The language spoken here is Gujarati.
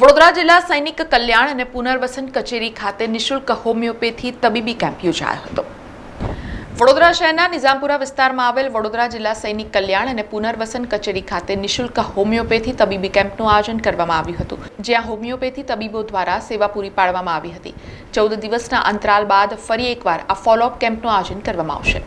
વડોદરા જિલ્લા સૈનિક કલ્યાણ અને પુનર્વસન કચેરી ખાતે નિઃશુલ્ક હોમિયોપેથી તબીબી કેમ્પ યોજાયો હતો. વડોદરા શહેરના નિઝામપુરા વિસ્તારમાં આવેલ વડોદરા જિલ્લા સૈનિક કલ્યાણ અને પુનર્વસન કચેરી ખાતે નિશુલ્ક હોમિયોપેથી તબીબી કેમ્પનું આયોજન કરવામાં આવ્યું હતું, જ્યાં હોમિયોપેથી તબીબો દ્વારા સેવા પૂરી પાડવામાં આવી હતી. ચૌદ દિવસના અંતરાલ બાદ ફરી એકવાર આ ફોલોઅપ કેમ્પનું આયોજન કરવામાં આવશે.